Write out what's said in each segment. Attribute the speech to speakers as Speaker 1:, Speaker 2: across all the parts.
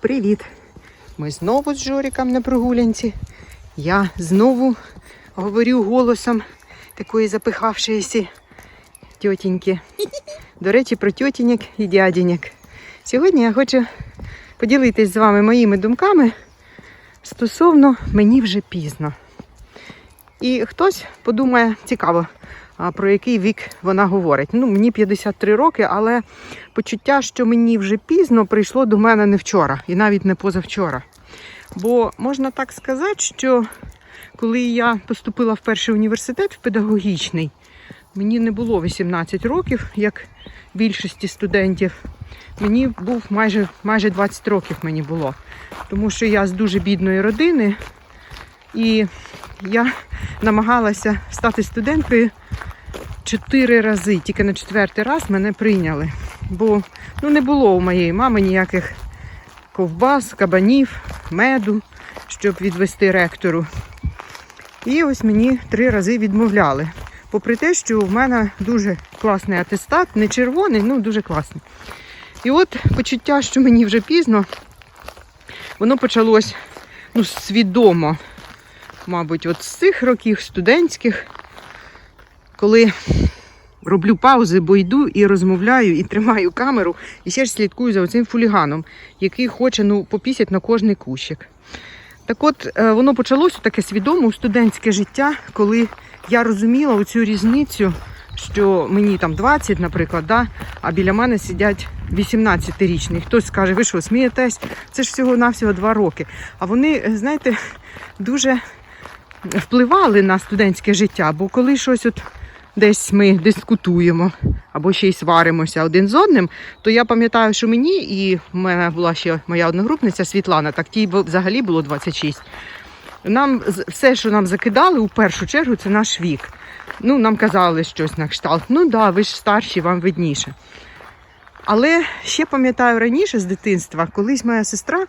Speaker 1: Привіт! Ми знову з Жоріком на прогулянці. Я знову говорю голосом такої запихавшоїся тьотіньки. До речі, про тьотіньок і дядіньок. Сьогодні я хочу поділитись з вами моїми думками стосовно мені вже пізно. І хтось подумає, цікаво, про який вік вона говорить. Ну, мені 53 роки, але почуття, що мені вже пізно, прийшло до мене не вчора і навіть не позавчора. Бо можна так сказати, що коли я поступила в перший університет в педагогічний, мені не було 18 років, як більшості студентів. Мені був майже, майже 20 років мені було. Тому що я з дуже бідної родини і я намагалася стати студенткою чотири рази. Тільки на четвертий раз мене прийняли. Бо ну, не було у моєї мами ніяких ковбас, кабанів, меду, щоб відвести ректору. І ось мені три рази відмовляли. Попри те, що в мене дуже класний атестат, не червоний, ну дуже класний. І от почуття, що мені вже пізно, воно почалось ну, свідомо, мабуть, от з цих років студентських, коли роблю паузи, бо йду і розмовляю, і тримаю камеру, і ще ж слідкую за цим фуліганом, який хоче ну, попісять на кожний кущик. Так от, е, воно почалося таке свідоме студентське життя, коли я розуміла оцю різницю, що мені там 20, наприклад, да, а біля мене сидять 18-річні. Хтось скаже, ви що, смієтесь? Це ж всього-навсього два роки. А вони, е, знаєте, дуже впливали на студентське життя, бо коли щось от десь ми дискутуємо або ще й сваримося один з одним, то я пам'ятаю, що мені і в мене була ще моя одногрупниця Світлана, так тій взагалі було 26. Нам все, що нам закидали, у першу чергу, це наш вік. Ну, нам казали щось на кшталт. Ну да, ви ж старші, вам видніше. Але ще пам'ятаю раніше з дитинства, колись моя сестра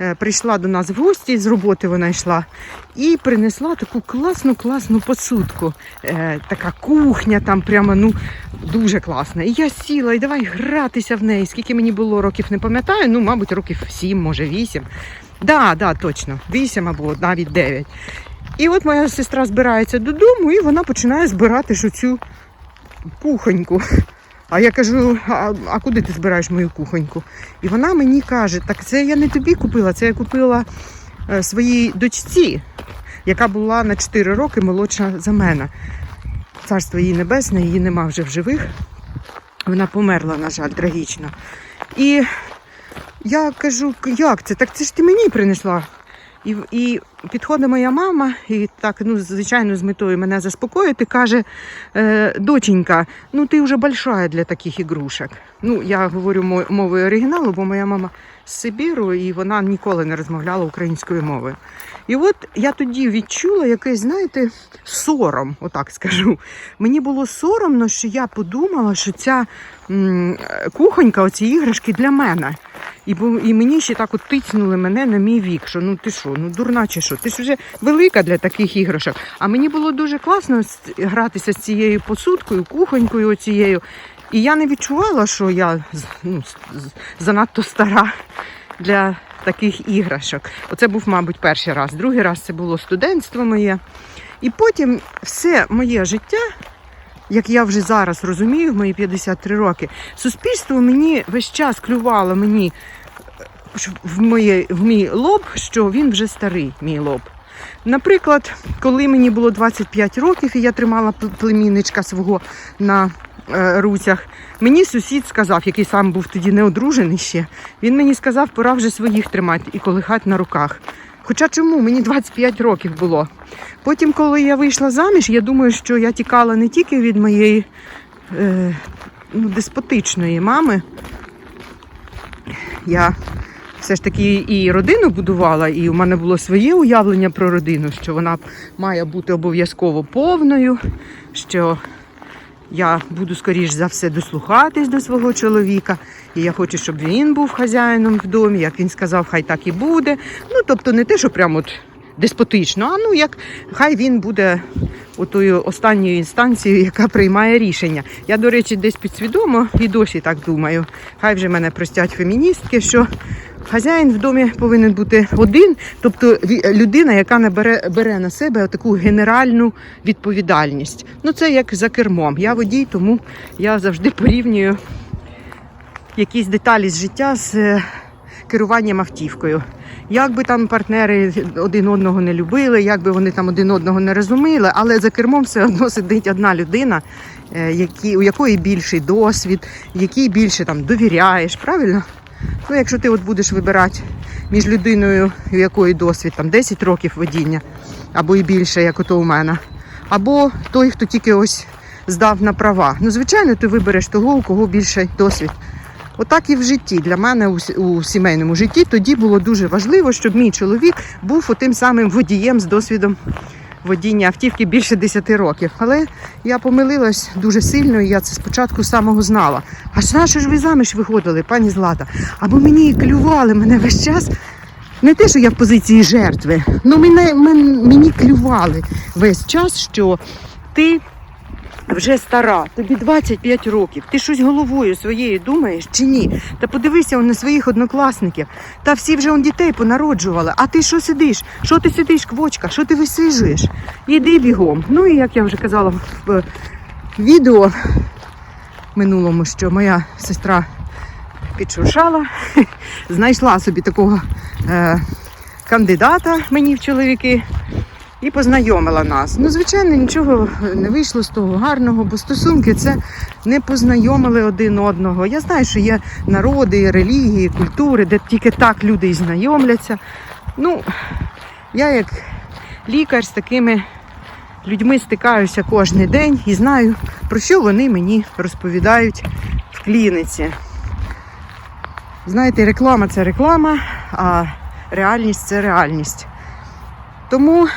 Speaker 1: е, прийшла до нас в гості, з роботи вона йшла, і принесла таку класну класну посудку. Е, така кухня там прямо ну дуже класна. І я сіла і давай гратися в неї. Скільки мені було років, не пам'ятаю, ну, мабуть, років сім, може, вісім. Да, да, точно, вісім або навіть дев'ять. І от моя сестра збирається додому, і вона починає збирати ж оцю кухоньку. А я кажу, а, а куди ти збираєш мою кухоньку? І вона мені каже, так це я не тобі купила, це я купила е, своїй дочці, яка була на 4 роки молодша за мене. Царство її небесне, її нема вже в живих. Вона померла, на жаль, трагічно. І я кажу, як це? Так це ж ти мені принесла. І, і підходить моя мама, і так, ну, звичайно, з метою мене заспокоїти, каже, е, доченька, ну ти вже большая для таких ігрушок. Ну, я говорю мовою оригіналу, бо моя мама з Сибіру, і вона ніколи не розмовляла українською мовою. І от я тоді відчула якийсь, знаєте, сором, отак скажу. Мені було соромно, що я подумала, що ця м, кухонька, оці іграшки для мене. І, і мені ще так от тицнули мене на мій вік, що ну ти що, ну дурна чи що? Ти ж вже велика для таких іграшок. А мені було дуже класно гратися з цією посудкою, кухонькою оцією. І я не відчувала, що я ну, занадто стара для таких іграшок. Оце був, мабуть, перший раз. Другий раз це було студентство моє. І потім все моє життя, як я вже зараз розумію, в мої 53 роки, суспільство мені весь час клювало мені е, в, моє, в мій лоб, що він вже старий, мій лоб. Наприклад, коли мені було 25 років і я тримала племінничка свого на руцях, мені сусід сказав, який сам був тоді не одружений ще, він мені сказав, пора вже своїх тримати і колихати на руках. Хоча чому? Мені 25 років було. Потім, коли я вийшла заміж, я думаю, що я тікала не тільки від моєї е, ну, деспотичної мами. Я все ж таки і родину будувала, і у мене було своє уявлення про родину, що вона має бути обов'язково повною, що я буду, скоріш за все, дослухатись до свого чоловіка. І я хочу, щоб він був хазяїном в домі, як він сказав, хай так і буде. Ну, тобто не те, що прямо от деспотично, а ну як хай він буде отою останньою інстанцією, яка приймає рішення. Я, до речі, десь підсвідомо і досі так думаю. Хай вже мене простять феміністки, що Хазяїн в домі повинен бути один, тобто людина, яка не бере, бере на себе таку генеральну відповідальність. Ну це як за кермом. Я водій, тому я завжди порівнюю якісь деталі з життя з е, керуванням автівкою. Як би там партнери один одного не любили, як би вони там один одного не розуміли, але за кермом все одно сидить одна людина, е, які, у якої більший досвід, якій більше там довіряєш, правильно? Ну, якщо ти от будеш вибирати між людиною, у якої досвід там 10 років водіння, або і більше, як ото у мене, або той, хто тільки ось здав на права. Ну, звичайно, ти вибереш того, у кого більший досвід. Отак і в житті. Для мене у, сімейному житті тоді було дуже важливо, щоб мій чоловік був отим самим водієм з досвідом водіння автівки більше 10 років. Але я помилилась дуже сильно, і я це спочатку самого знала. А ж на що ж ви заміж виходили, пані Злата? Або мені клювали мене весь час. Не те, що я в позиції жертви, ну мене, мен- мені клювали весь час, що ти вже стара, тобі 25 років. Ти щось головою своєю думаєш чи ні? Та подивися на своїх однокласників. Та всі вже он дітей понароджували. А ти що сидиш? Що ти сидиш, квочка? Що ти висижуєш? Іди бігом. Ну і як я вже казала в відео минулому, що моя сестра підшуршала, знайшла собі такого е, кандидата мені в чоловіки і познайомила нас. Ну, звичайно, нічого не вийшло з того гарного, бо стосунки це не познайомили один одного. Я знаю, що є народи, релігії, культури, де тільки так люди і знайомляться. Ну, я як лікар з такими людьми стикаюся кожен день і знаю, про що вони мені розповідають в клініці. Знаєте, реклама це реклама, а реальність це реальність. Тому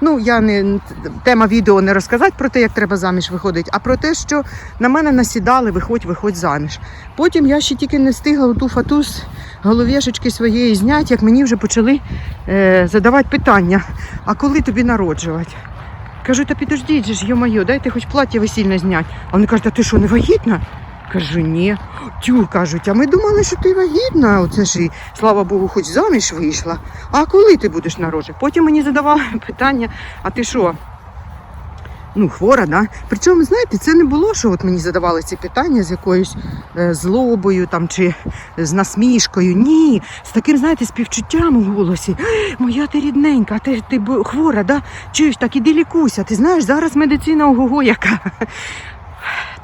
Speaker 1: Ну, я не тема відео не розказати про те, як треба заміж виходити, а про те, що на мене насідали, виходь, виходь заміж. Потім я ще тільки не встигла ту фату з головешечки своєї зняти, як мені вже почали е, задавати питання: а коли тобі народжувати? Кажу, та підождіть же ж, йо-моє, дайте хоч плаття весільне зняти. А вони кажуть, а ти що, не вагітна? Кажу, ні. Тю, кажуть, а ми думали, що ти вагітна. Оце ж і, слава Богу, хоч заміж вийшла. А коли ти будеш народжувати? Потім мені задавали питання, а ти що? Ну, хвора, да? Причому, знаєте, це не було, що от мені задавали ці питання з якоюсь е, злобою там чи з насмішкою. Ні, з таким, знаєте, співчуттям у голосі. Моя ти рідненька, ти, ти хвора, да? Чуєш, так іди лікуйся. Ти знаєш, зараз медицина ого-го яка.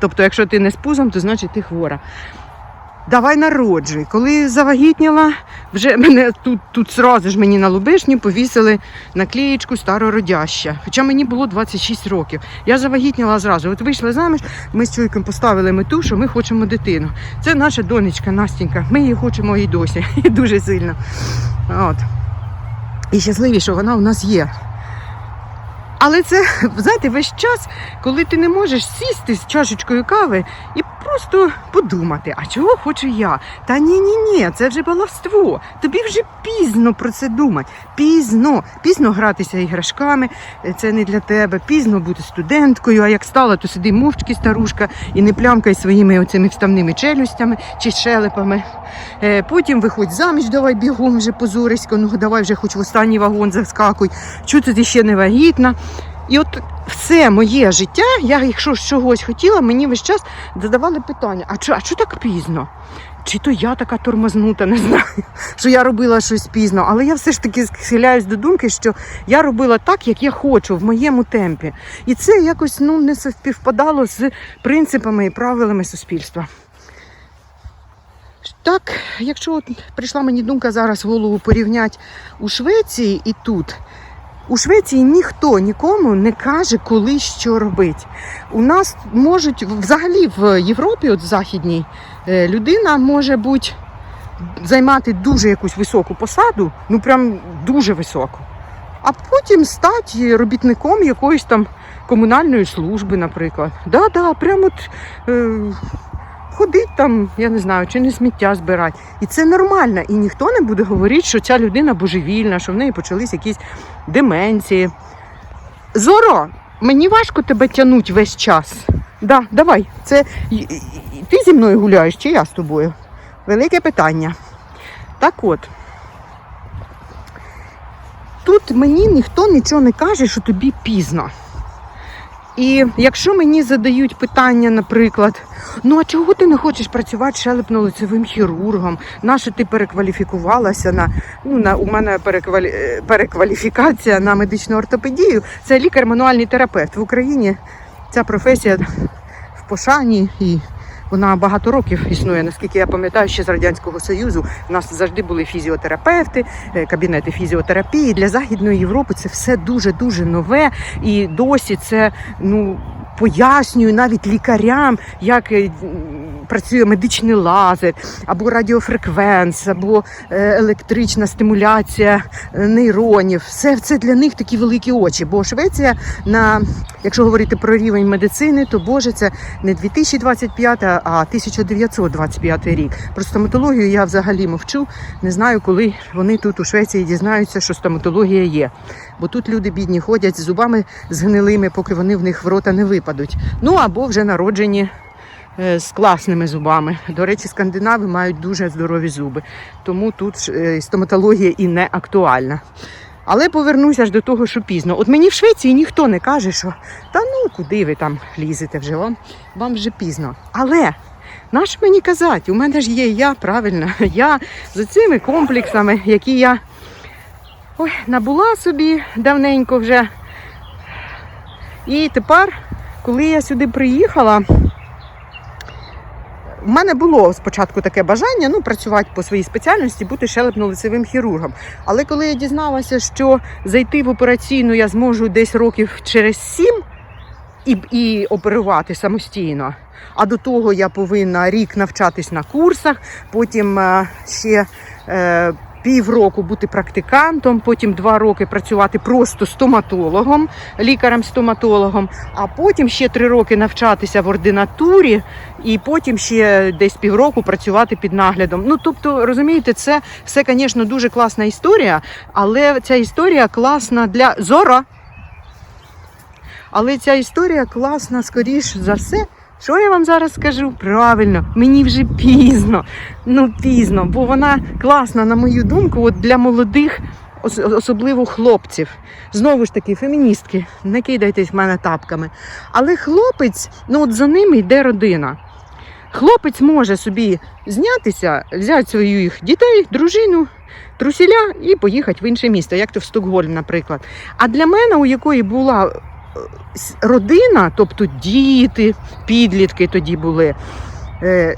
Speaker 1: Тобто, якщо ти не з пузом, то значить ти хвора. Давай народжуй. Коли завагітніла, вже мене тут, тут сразу ж мені на лубишню повісили наклеєчку старородяща. Хоча мені було 26 років. Я завагітніла зразу. От вийшла заміж, ми з чоловіком поставили мету, що ми хочемо дитину. Це наша донечка Настінька. Ми її хочемо і досі. Дуже сильно. От. І щасливі, що вона у нас є. Але це, знаєте, весь час, коли ти не можеш сісти з чашечкою кави і просто подумати, а чого хочу я? Та ні, ні, ні, це вже баловство. Тобі вже пізно про це думати. Пізно, пізно гратися іграшками, е, це не для тебе. Пізно бути студенткою. А як стала, то сиди мовчки, старушка, і не плямкай своїми оцими вставними челюстями чи щелепами. Е, Потім виходь заміж, давай бігом вже позорисько, ну давай вже хоч в останній вагон заскакуй. Чого ти ще не вагітна? І от все моє життя, я якщо чогось хотіла, мені весь час задавали питання: а чого а так пізно? Чи то я така тормознута, не знаю, що я робила щось пізно. Але я все ж таки схиляюсь до думки, що я робила так, як я хочу, в моєму темпі. І це якось ну, не співпадало з принципами і правилами суспільства. Так, якщо от прийшла мені думка зараз голову порівняти у Швеції і тут. У Швеції ніхто нікому не каже, коли що робити. У нас можуть взагалі в Європі, от в західній, е, людина може бути займати дуже якусь високу посаду, ну прям дуже високу. А потім стати робітником якоїсь там комунальної служби, наприклад. Да, да, прямо от, е, ходить там, я не знаю, чи не сміття збирати. І це нормально. І ніхто не буде говорити, що ця людина божевільна, що в неї почались якісь деменції. Зоро, мені важко тебе тягнути весь час. Да, давай. Це ти зі мною гуляєш, чи я з тобою? Велике питання. Так от. Тут мені ніхто нічого не каже, що тобі пізно. І якщо мені задають питання, наприклад, ну а чого ти не хочеш працювати шелепно-лицевим хірургом? Наше ти перекваліфікувалася на ну на у мене переквалі... е, перекваліфікація на медичну ортопедію? Це лікар-мануальний терапевт в Україні. Ця професія в пошані і вона багато років існує. Наскільки я пам'ятаю, ще з радянського союзу у нас завжди були фізіотерапевти, е, кабінети фізіотерапії. Для західної Європи це все дуже дуже нове, і досі це ну. Пояснюю навіть лікарям, як е, працює медичний лазер, або радіофреквенс, або е, електрична стимуляція е, нейронів. Все це для них такі великі очі. Бо Швеція, на якщо говорити про рівень медицини, то Боже, це не 2025, а 1925 рік. Про стоматологію я взагалі мовчу. Не знаю, коли вони тут у Швеції дізнаються, що стоматологія є. Бо тут люди бідні ходять з зубами згнилими, поки вони в них в рота не випадуть. Ну або вже народжені з класними зубами. До речі, скандинави мають дуже здорові зуби, тому тут е, стоматологія і не актуальна. Але повернуся ж до того, що пізно. От мені в Швеції ніхто не каже, що та ну куди ви там лізете вже, вам, вам вже пізно. Але наш мені казати, у мене ж є я, правильно, я з цими комплексами, які я ой, набула собі давненько вже. І тепер, коли я сюди приїхала, у мене було спочатку таке бажання ну, працювати по своїй спеціальності, бути щелепно-лицевим хірургом. Але коли я дізналася, що зайти в операційну я зможу десь років через сім і, і оперувати самостійно, а до того я повинна рік навчатись на курсах, потім е, ще. Е, Півроку бути практикантом, потім два роки працювати просто стоматологом, лікарем-стоматологом, а потім ще три роки навчатися в ординатурі, і потім ще десь півроку працювати під наглядом. Ну тобто, розумієте, це все, звісно, дуже класна історія, але ця історія класна для зора. Але ця історія класна, скоріш за все. Що я вам зараз скажу? Правильно, мені вже пізно. Ну пізно, бо вона класна, на мою думку, от для молодих, особливо хлопців. Знову ж таки, феміністки, не кидайтесь в мене тапками. Але хлопець, ну от за ним йде родина. Хлопець може собі знятися, взяти своїх дітей, дружину, трусіля і поїхати в інше місто, як то в Стокгольм, наприклад. А для мене, у якої була родина, тобто діти, підлітки тоді були. е,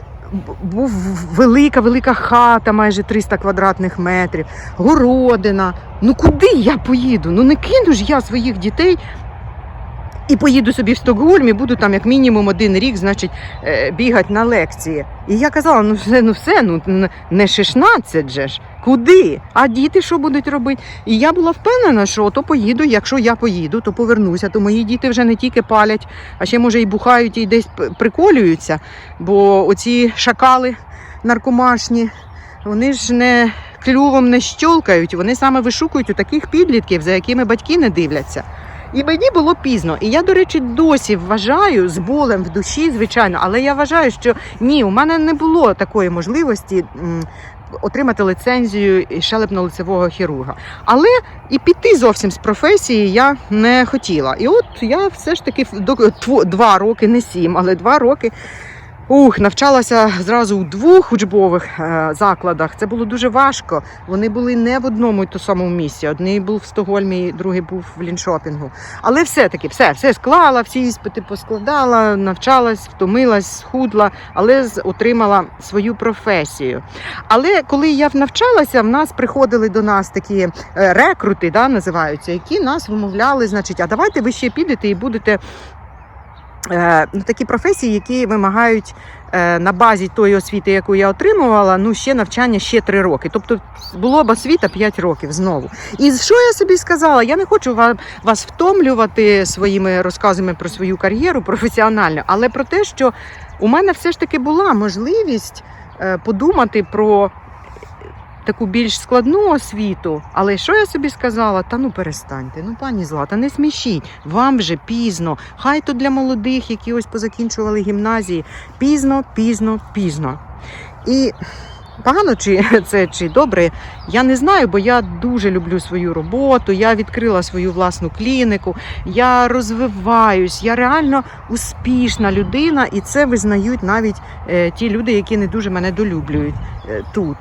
Speaker 1: Був велика, велика хата, майже 300 квадратних метрів, городина. Ну куди я поїду? Ну не кину ж я своїх дітей і поїду собі в Стокгольм і буду там як мінімум один рік, значить, е, бігати на лекції. І я казала: ну все, ну все, ну не 16 же ж. Куди? А діти що будуть робити? І я була впевнена, що то поїду. Якщо я поїду, то повернуся. То мої діти вже не тільки палять, а ще може і бухають, і десь приколюються. Бо оці шакали наркомашні, вони ж не клювом не щолкають, вони саме вишукують у таких підлітків, за якими батьки не дивляться. І мені було пізно. І я, до речі, досі вважаю з болем в душі, звичайно, але я вважаю, що ні, у мене не було такої можливості. Отримати лицензію шелепно-лицевого хірурга. Але і піти зовсім з професії я не хотіла. І от я все ж таки два роки, не сім, але два роки Ух, навчалася зразу у двох учбових е, закладах. Це було дуже важко. Вони були не в одному і то самому місці. Одний був в Стокгольмі, другий був в Ліншопінгу. Але все-таки все, все склала, всі іспити поскладала, навчалась, втомилась, схудла, але отримала свою професію. Але коли я навчалася, в нас приходили до нас такі е, рекрути, да, називаються, які нас вимовляли, значить, а давайте ви ще підете і будете ну, такі професії, які вимагають е, на базі тої освіти, яку я отримувала, ну ще навчання ще три роки. Тобто було б освіта 5 років знову. І що я собі сказала? Я не хочу ва- вас втомлювати своїми розказами про свою кар'єру професіональну, але про те, що у мене все ж таки була можливість е, подумати про. Таку більш складну освіту, але що я собі сказала? Та ну перестаньте, ну пані Злата, не смішіть, вам вже пізно. Хай то для молодих, які ось позакінчували гімназії. Пізно, пізно, пізно. І Погано чи це чи добре, я не знаю, бо я дуже люблю свою роботу. Я відкрила свою власну клініку, я розвиваюсь, я реально успішна людина, і це визнають навіть е, ті люди, які не дуже мене долюблюють е, тут.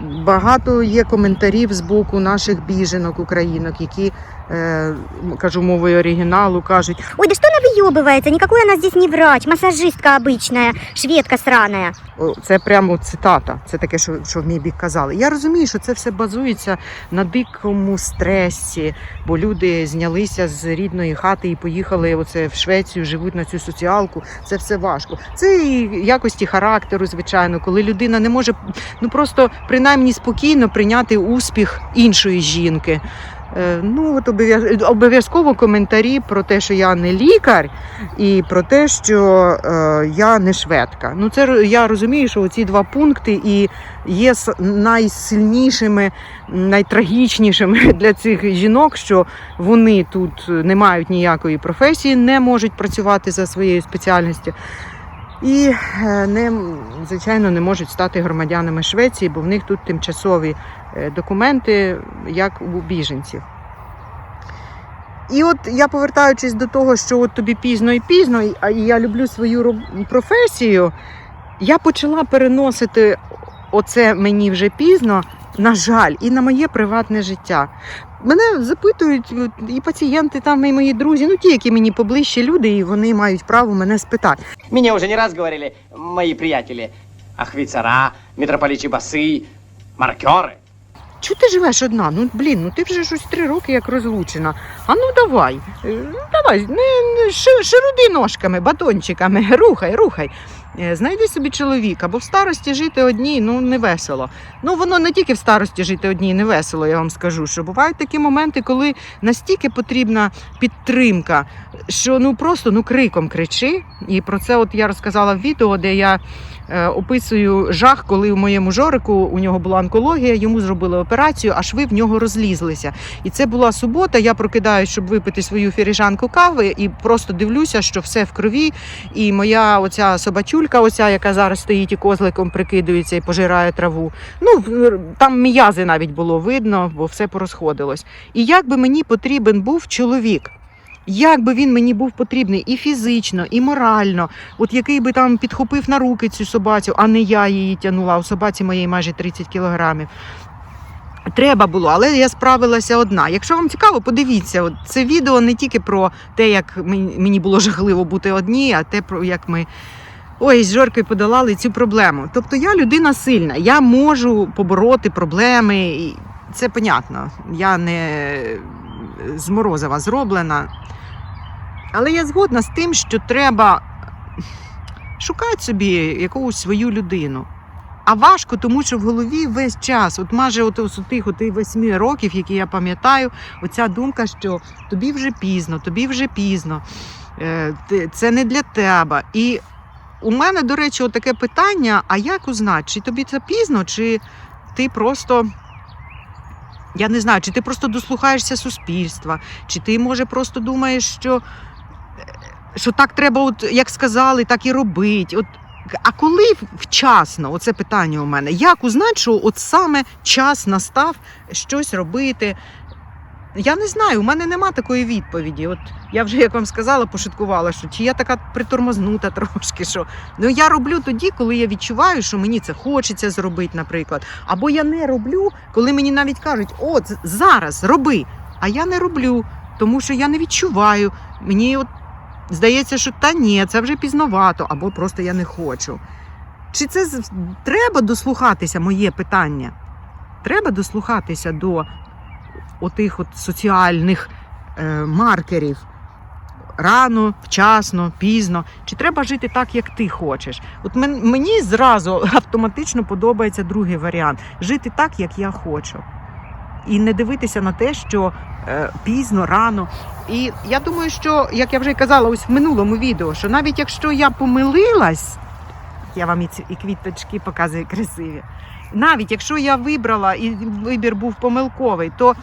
Speaker 1: Багато є коментарів з боку наших біженок, українок, які е, кажу мовою оригіналу, кажуть,
Speaker 2: Ой, да что она выебывается? Никакой она здесь не врач, массажистка обычная, шведка сраная.
Speaker 1: О, Це прямо цитата. Це таке, що, що в мій бік казали. Я розумію, що це все базується на дикому стресі, бо люди знялися з рідної хати і поїхали оце в Швецію, живуть на цю соціалку. Це все важко. Це і якості характеру, звичайно, коли людина не може ну просто принаймні спокійно прийняти успіх іншої жінки. Е, Ну от обов'язково коментарі про те, що я не лікар, і про те, що е, я не шведка. Ну це я розумію, що ці два пункти і є найсильнішими, найтрагічнішими для цих жінок, що вони тут не мають ніякої професії, не можуть працювати за своєю спеціальністю. І е, не, звичайно не можуть стати громадянами Швеції, бо в них тут тимчасові е, документи, як у біженців. І от я повертаючись до того, що от тобі пізно і пізно, і- я люблю свою професію, я почала переносити оце мені вже пізно, на жаль, і на моє приватне життя. Мене запитують і пацієнти, там, і мої друзі, ну ті, які мені поближчі люди, і вони мають право мене спитати.
Speaker 3: Мне уже не раз говорили мои приятели. Ахвицара, митрополичи басы, маркеры.
Speaker 1: Чого ти живеш одна? Ну блін, ну ти вже щось три роки як розлучена. А ну давай, е, ну, давай, не, не широди ножками, батончиками, рухай, рухай. Е, Знайди собі чоловіка, бо в старості жити одній ну не весело. Ну воно не тільки в старості жити одній не весело, я вам скажу. Що бувають такі моменти, коли настільки потрібна підтримка, що ну просто ну криком кричи. І про це от я розказала в відео, де я описую жах, коли у моєму жорику у нього була онкологія, йому зробили операцію, а шви в нього розлізлися. І це була субота. Я прокидаюсь, щоб випити свою фіріжанку кави, і просто дивлюся, що все в крові. І моя оця собачулька, оця, яка зараз стоїть і козликом прикидується і пожирає траву. Ну там м'язи навіть було видно, бо все порозходилось. І як би мені потрібен був чоловік. Як би він мені був потрібний і фізично, і морально, от який би там підхопив на руки цю собацю, а не я її тягнула. У собаці моєї майже 30 кілограмів. Треба було, але я справилася одна. Якщо вам цікаво, подивіться. От це відео не тільки про те, як мені було жахливо бути одній, а те, про як ми ой, з Жоркою подолали цю проблему. Тобто я людина сильна, я можу побороти проблеми. І це понятно. Я не з Морозова зроблена. Але я згодна з тим, що треба шукати собі якусь свою людину. А важко, тому що в голові весь час, от майже от з тих восьми років, які я пам'ятаю, оця думка, що тобі вже пізно, тобі вже пізно, е, це не для тебе. І у мене, до речі, таке питання: а як узнати, чи тобі це пізно, чи ти просто. Я не знаю, чи ти просто дослухаєшся суспільства, чи ти, може, просто думаєш, що, е, що так треба, от, як сказали, так і робити. От, а коли вчасно, оце питання у мене, як узнати, що от саме час настав щось робити? Я не знаю, у мене нема такої відповіді. От я вже, як вам сказала, пошуткувала, що чи я така притормознута трошки, що ну я роблю тоді, коли я відчуваю, що мені це хочеться зробити, наприклад. Або я не роблю, коли мені навіть кажуть, от зараз роби. А я не роблю, тому що я не відчуваю. Мені от здається, що та ні, це вже пізновато, або просто я не хочу. Чи це треба дослухатися, моє питання? Треба дослухатися до отих от соціальних е, маркерів. Рано, вчасно, пізно. Чи треба жити так, як ти хочеш? От мені зразу автоматично подобається другий варіант жити так, як я хочу. І не дивитися на те, що е, пізно, рано. І я думаю, що, як я вже казала ось в минулому відео, що навіть якщо я помилилась, я вам і, ці, і квіточки показую красиві. Навіть якщо я вибрала і вибір був помилковий, то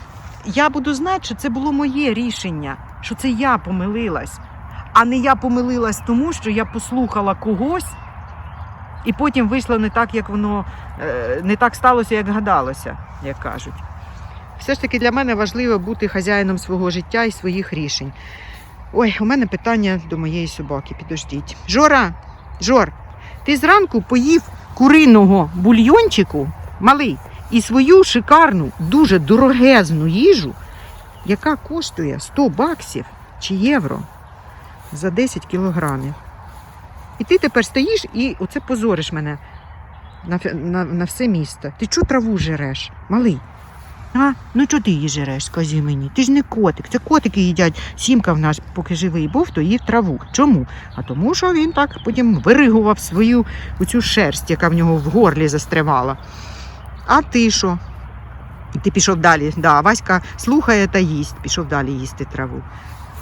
Speaker 1: я буду знати, що це було моє рішення, що це я помилилась, а не я помилилась тому, що я послухала когось і потім вийшло не так, як воно е, не так сталося, як гадалося, як кажуть. Все ж таки для мене важливо бути хазяїном свого життя і своїх рішень. Ой, у мене питання до моєї собаки. Підождіть. Жора, Жор, ти зранку поїв куриного бульйончику, малий, і свою шикарну, дуже дорогезну їжу, яка коштує 100 баксів чи євро за 10 кілограмів. І ти тепер стоїш і оце позориш мене на, на, на все місто. Ти чу траву жереш, малий? А, ну чого ти її жереш, скажи мені? Ти ж не котик. Це котики їдять. Сімка в нас, поки живий був, то їв траву. Чому? А тому, що він так потім виригував свою оцю шерсть, яка в нього в горлі застрявала. А ти що? Ти пішов далі. Да, Васька слухає та їсть. Пішов далі їсти траву.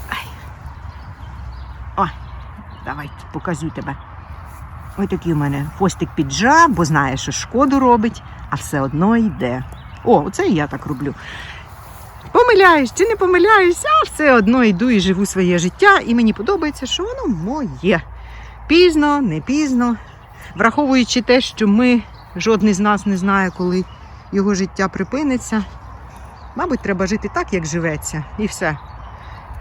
Speaker 1: Ай. Ой, давай покажу тебе. Ось такий у мене хвостик піджав, бо знає, що шкоду робить, а все одно йде. О, оце і я так роблю. Помиляюсь чи не помиляюсь, а все одно йду і живу своє життя, і мені подобається, що воно моє. Пізно, не пізно. Враховуючи те, що ми, жодний з нас не знає, коли його життя припиниться. Мабуть, треба жити так, як живеться, і все.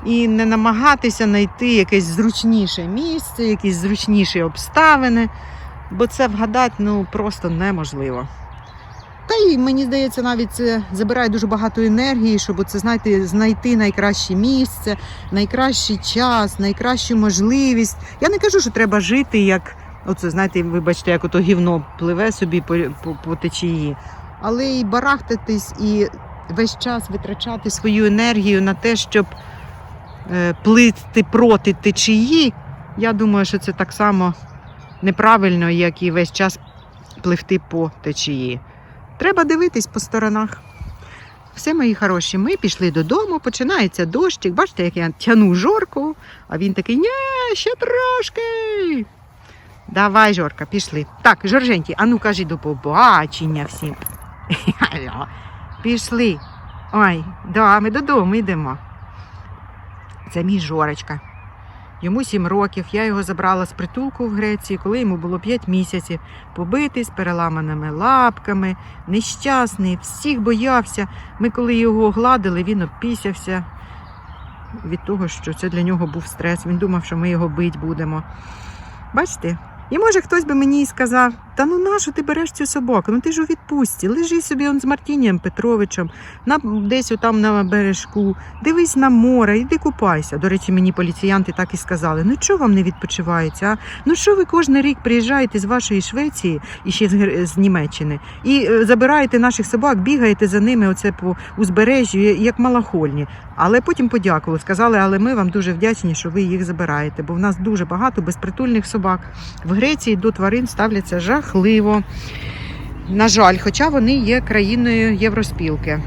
Speaker 1: І не намагатися знайти якесь зручніше місце, якісь зручніші обставини, бо це вгадати ну, просто неможливо. Та й мені здається, навіть це забирає дуже багато енергії, щоб це знаєте, знайти найкраще місце, найкращий час, найкращу можливість. Я не кажу, що треба жити як, оце, знаєте, вибачте, як ото гівно пливе собі по, по, по течії, але й барахтатись і весь час витрачати свою енергію на те, щоб е, плити проти течії. Я думаю, що це так само неправильно, як і весь час пливти по течії. Треба дивитись по сторонах. Все, мої хороші, ми пішли додому, починається дощик. Бачите, як я тяну жорку, а він такий, ні, ще трошки. Давай, Жорка, пішли. Так, Жорженькі, а ну кажи до побачення всім. Пішли. Ой, да, ми додому йдемо. Це мій Жорочка. Йому сім років. Я його забрала з притулку в Греції, коли йому було 5 місяців. Побитий з переламаними лапками, нещасний, всіх боявся. Ми, коли його гладили, він опісявся від того, що це для нього був стрес. Він думав, що ми його бить будемо. Бачите? І може хтось би мені і сказав: та ну нащо ти береш цю собаку? Ну ти ж у відпустці, лежи собі он з Мартінієм Петровичем, на, десь отам на бережку, дивись на море, іди купайся. До речі, мені поліціянти так і сказали: ну чого вам не відпочивається? А? Ну що ви кожен рік приїжджаєте з вашої Швеції і ще з, з Німеччини, і е, забираєте наших собак, бігаєте за ними оце по узбережжю, як малахольні. Але потім подякували, сказали, але ми вам дуже вдячні, що ви їх забираєте, бо в нас дуже багато безпритульних собак. В Греції до тварин ставляться жахливо. На жаль, хоча вони є країною Євроспілки.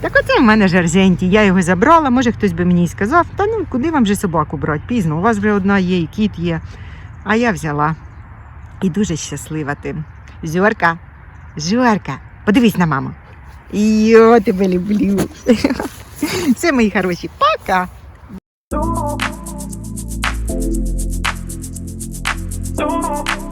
Speaker 1: Так оце в мене жерзенті. Я його забрала. Може, хтось би мені сказав, та ну куди вам же собаку брати? Пізно, у вас вже одна є, і кіт є. А я взяла. І дуже щаслива тим. Жорка, Жорка, подивись на маму. Йо, тебе люблю. Все, мої хороші, пока.
Speaker 4: Don't